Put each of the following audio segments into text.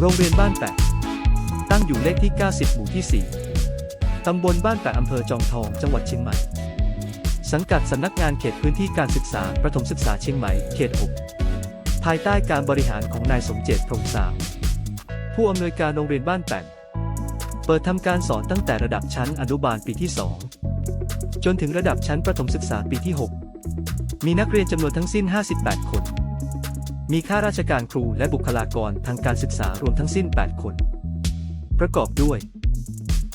โรงเรียนบ้านแปะ ตั้งอยู่เลขที่ 90 หมู่ที่ 4 ตำบลบ้านแปะอำเภอจอมทอง จังหวัดเชียงใหม่ สังกัดสำนักงานเขตพื้นที่การศึกษา ประถมศึกษาเชียงใหม่ เขต 6 ภายใต้การบริหารของนายสมเจตพรหมสาวผู้อำนวยการโรงเรียนบ้านแปะเปิดทำการสอนตั้งแต่ระดับชั้นอนุบาลปีที่ 2 จนถึงระดับชั้นประถมศึกษาปีที่ 6 มีนักเรียนจำนวนทั้งสิ้น 58 คน มีข้าราชการครูและบุคลากรทางการศึกษารวมทั้งสิ้น 8 คน ประกอบด้วย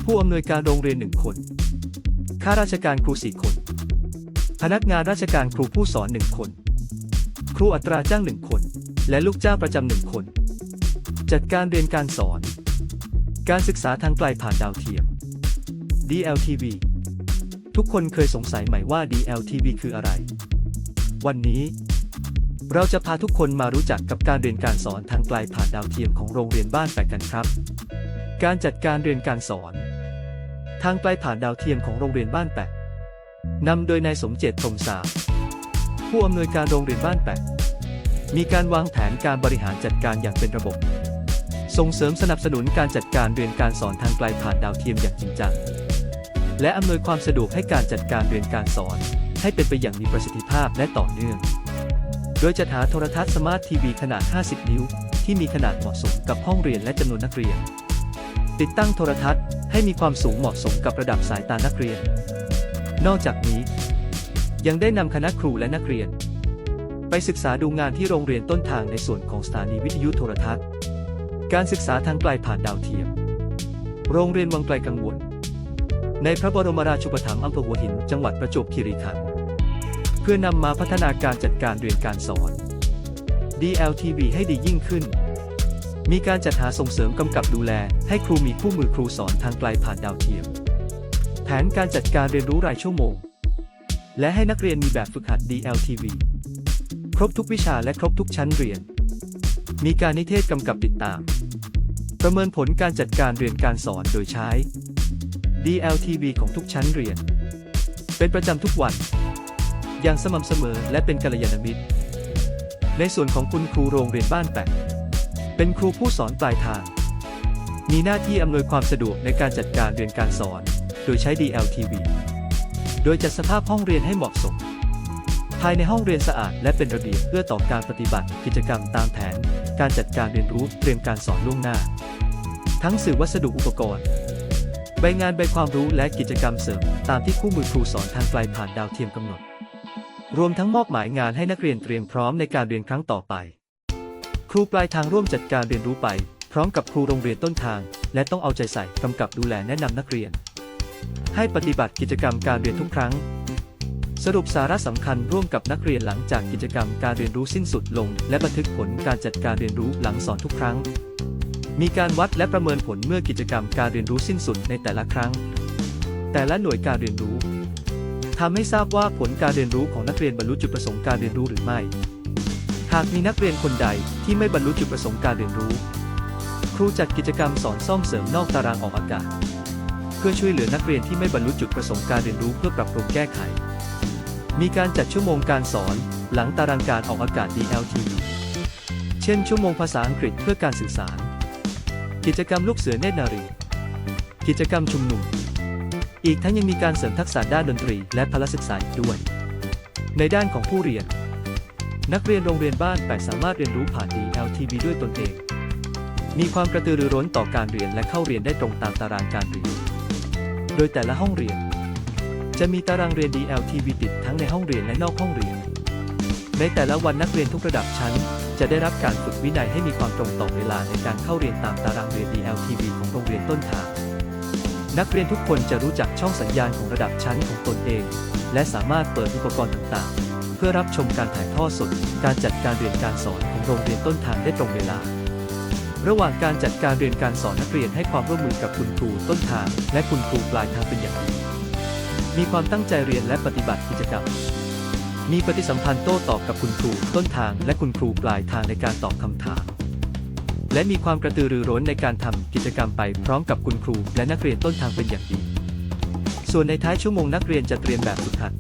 ผู้อำนวยการโรงเรียน1คน ข้าราชการครู4คน พนักงานราชการครูผู้สอน1คน ครูอัตราจ้าง1คน และลูกจ้างประจำหนึ่งคน จัดการเรียนการสอน การศึกษาทางไกลผ่านดาวเทียม DLTV ทุกคนเคยสงสัยไหมว่า DLTV คืออะไร วันนี้ เราจะพาทุกคนมารู้จักกับการเรียนการสอนทางไกลผ่านดาวเทียมของโรงเรียนบ้านแปะกันครับ การจัดการเรียนการสอน ทางไกลผ่านดาวเทียมของโรงเรียนบ้านแปะนำโดยนายสมเจตพรมสาผู้อำนวยการโรงเรียนบ้านแปะมีการวางแผนการบริหารจัดการอย่างเป็นระบบ ส่งเสริมสนับสนุนการจัดการเรียนการสอนทางไกลผ่านดาวเทียมอย่างจริงจัง และอำนวยความสะดวกให้การจัดการเรียนการสอน ให้เป็นไปอย่างมีประสิทธิภาพและต่อเนื่อง โดยจัดหาโทรทัศน์สมาร์ททีวีขนาด 50 นิ้ว ที่มีขนาดเหมาะสมกับห้องเรียนและจำนวนนักเรียน ติดตั้งโทรทัศน์ให้มีความสูงเหมาะสมกับระดับสายตานักเรียน นอกจากนี้ ยังได้นำคณะครูและนักเรียน ไปศึกษาดูงานที่โรงเรียนต้นทางในส่วนของสถานีวิทยุโทรทัศน์ การศึกษาทางไกลผ่านดาวเทียม โรงเรียนวังไกลกังวล ในพระบรมราชูปถัมภ์อำเภอหัวหิน จังหวัดประจวบคีรีขันธ์ เพื่อนำมาพัฒนาการจัดการเรียนการสอน DLTV ให้ดียิ่งขึ้น มีการจัดหาส่งเสริมกำกับดูแล ให้ครูมีคู่มือครูสอนทางไกลผ่านดาวเทียม แผนการจัดการเรียนรู้รายชั่วโมง และให้นักเรียนมีแบบฝึกหัด DLTV ครบทุกวิชาและครบทุกชั้นเรียน มีการนิเทศกำกับติดตาม ประเมินผลการจัดการเรียนการสอนโดยใช้ DLTV ของทุกชั้นเรียน เป็นประจำทุกวัน อย่างสม่ำเสมอและเป็นกัลยาณมิตร ในส่วนของคุณครูโรงเรียนบ้านแปะเป็นครูผู้สอนปลายทาง มีหน้าที่อำนวยความสะดวกในการจัดการเรียนการสอน โดยใช้ DLTV โดยจัดสภาพห้องเรียนให้เหมาะสม ภายในห้องเรียนสะอาดและเป็นระเบียบเพื่อต่อการปฏิบัติกิจกรรมตามแผน การจัดการเรียนรู้เตรียมการสอนล่วงหน้า ทั้งสื่อวัสดุอุปกรณ์ ใบงานใบความรู้และกิจกรรมเสริม ตามที่คู่มือครูสอนทางไกลผ่านดาวเทียมกำหนด รวมทั้งมอบหมายงานให้นักเรียนเตรียมพร้อมในการเรียนครั้งต่อไป ครูปลายทางร่วมจัดการเรียนรู้ไป พร้อมกับครูโรงเรียนต้นทาง และต้องเอาใจใส่กำกับดูแลแนะนำนักเรียน ให้ปฏิบัติกิจกรรมการเรียนทุกครั้ง สรุปสาระสำคัญร่วมกับนักเรียนหลังจากกิจกรรมการเรียนรู้สิ้นสุดลง และบันทึกผลการจัดการเรียนรู้หลังสอนทุกครั้ง มีการวัดและประเมินผลเมื่อกิจกรรมการเรียนรู้สิ้นสุดในแต่ละครั้ง แต่ละหน่วยการเรียนรู้ ทำให้ทราบว่าผลการเรียนรู้ของนักเรียนบรรลุจุดประสงค์การเรียนรู้หรือไม่ หากมีนักเรียนคนใดที่ไม่บรรลุจุดประสงค์การเรียนรู้ ครูจัดกิจกรรมสอนซ่อมเสริมนอกตารางออกอากาศ เพื่อช่วยเหลือนักเรียนที่ไม่บรรลุจุดประสงค์การเรียนรู้เพื่อปรับปรุงแก้ไข มีการจัดชั่วโมงการสอนหลังตารางการออกอากาศ DLT เช่น ชั่วโมงภาษาอังกฤษเพื่อการสื่อสาร กิจกรรมลูกเสือเนตรนารี กิจกรรมชุมนุม อีกทั้งยังมีการเสริมทักษะด้านดนตรีและพละศึกษาด้วย ในด้านของผู้เรียน นักเรียนโรงเรียนบ้านแปะสามารถเรียนรู้ผ่าน DLTV ด้วยตนเอง มีความกระตือรือร้นต่อการเรียนและเข้าเรียนได้ตรงตามตารางการเรียน โดยแต่ละห้องเรียน จะมีตารางเรียน DLTV ติดทั้งในห้องเรียนและนอกห้องเรียน ในแต่ละวันนักเรียนทุกระดับชั้น จะได้รับการฝึกวินัยให้มีความตรงต่อเวลาในการเข้าเรียนตามตารางเรียน DLTV ของโรงเรียนต้นทาง นักเรียนทุกคนจะรู้จักช่องสัญญาณของระดับชั้นของตนเอง และสามารถเปิดอุปกรณ์ต่างๆ เพื่อรับชมการถ่ายทอดสด การจัดการเรียนการสอนของโรงเรียนต้นทางได้ตรงเวลา ระหว่างการจัดการเรียนการสอนนักเรียนให้ความร่วมมือกับคุณครูต้นทาง และคุณครูปลายทางเป็นอย่างดี มีความตั้งใจเรียนและปฏิบัติกิจกรรม มีปฏิสัมพันธ์โต้ตอบกับคุณครูต้นทาง และคุณครูปลายทางในการตอบคำถาม และมีความกระตือรือร้นในการทำกิจกรรมไปพร้อมกับคุณครู และนักเรียนต้นทางเป็นอย่างดี ส่วนในท้ายชั่วโมงนักเรียนจะเตรียมแบบฝึกหัด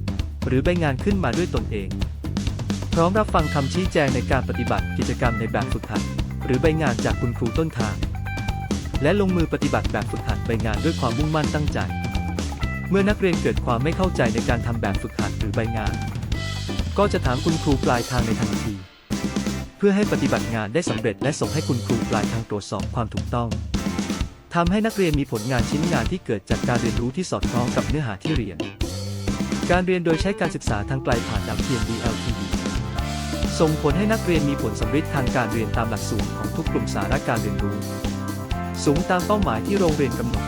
หรือใบงานขึ้นมาด้วยตนเอง พร้อมรับฟังคำชี้แจงในการปฏิบัติกิจกรรมในแบบฝึกหัด หรือใบงานจากคุณครูต้นทาง และลงมือปฏิบัติแบบฝึกหัดใบงานด้วยความมุ่งมั่นตั้งใจ เมื่อนักเรียนเกิดความไม่เข้าใจในการทำแบบฝึกหัดหรือใบงาน ก็จะถามคุณครูปลายทางในทันที พื่อให้ปฏิบัติงานได้สำเร็จและส่งให้คุณครูปลายทางตรวจสอบความถูกต้องทำให้นักเรียนมีผลงานชิ้นงานที่เกิดจากการเรียนรู้ที่สอดคล้องกับเนื้อหาที่เรียน การเรียนโดยใช้การศึกษาทางไกลผ่านดาวเทียม DLTV ส่งผลให้นักเรียนมีผลสำฤทธิ์ทางการเรียนตามหลักสูตรของทุกกลุ่มสาระการเรียนรู้ สูงตามเป้าหมายที่โรงเรียนกำหนด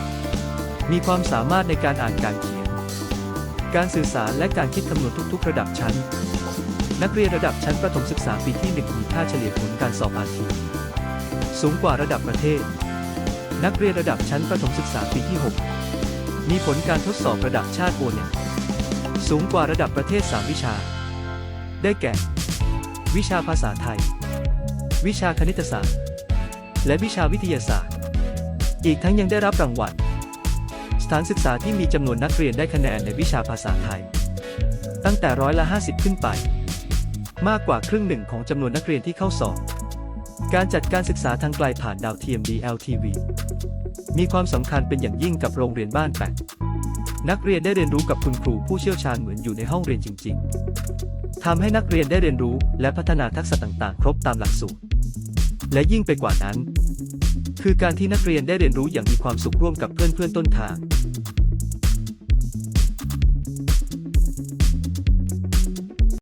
มีความสามารถในการอ่านการเขียน การสื่อสารและการคิดคำนวณทุก ๆ ระดับชั้น นักเรียนระดับชั้นประถมศึกษาปีที่1มีค่าเฉลี่ยผลการสอบอาทีสูงกว่าระดับประเทศ นักเรียนระดับชั้นประถมศึกษาปีที่ 6 มีผลการทดสอบระดับชาติโอเนสูงกว่าระดับประเทศ 3 วิชา ได้แก่ วิชาภาษาไทย วิชาคณิตศาสตร์ และวิชาวิทยาศาสตร์ อีกทั้งยังได้รับรางวัลสถานศึกษาที่มีจำนวนนักเรียนได้คะแนนในวิชาภาษาไทย ตั้งแต่ร้อยละ 50 ขึ้นไป มากกว่าครึ่งหนึ่งของจำนวนนักเรียนที่เข้าสอบ การจัดการศึกษาทางไกลผ่านดาวเทียม DLTV มีความสำคัญเป็นอย่างยิ่งกับโรงเรียนบ้านแปะนักเรียนได้เรียนรู้กับคุณครูผู้เชี่ยวชาญเหมือนอยู่ในห้องเรียนจริง ๆ ทำให้นักเรียนได้เรียนรู้และพัฒนาทักษะต่างๆ ครบตามหลักสูตร และยิ่งไปกว่านั้น คือการที่นักเรียนได้เรียนรู้อย่างมีความสุขร่วมกับเพื่อนๆต้นทาง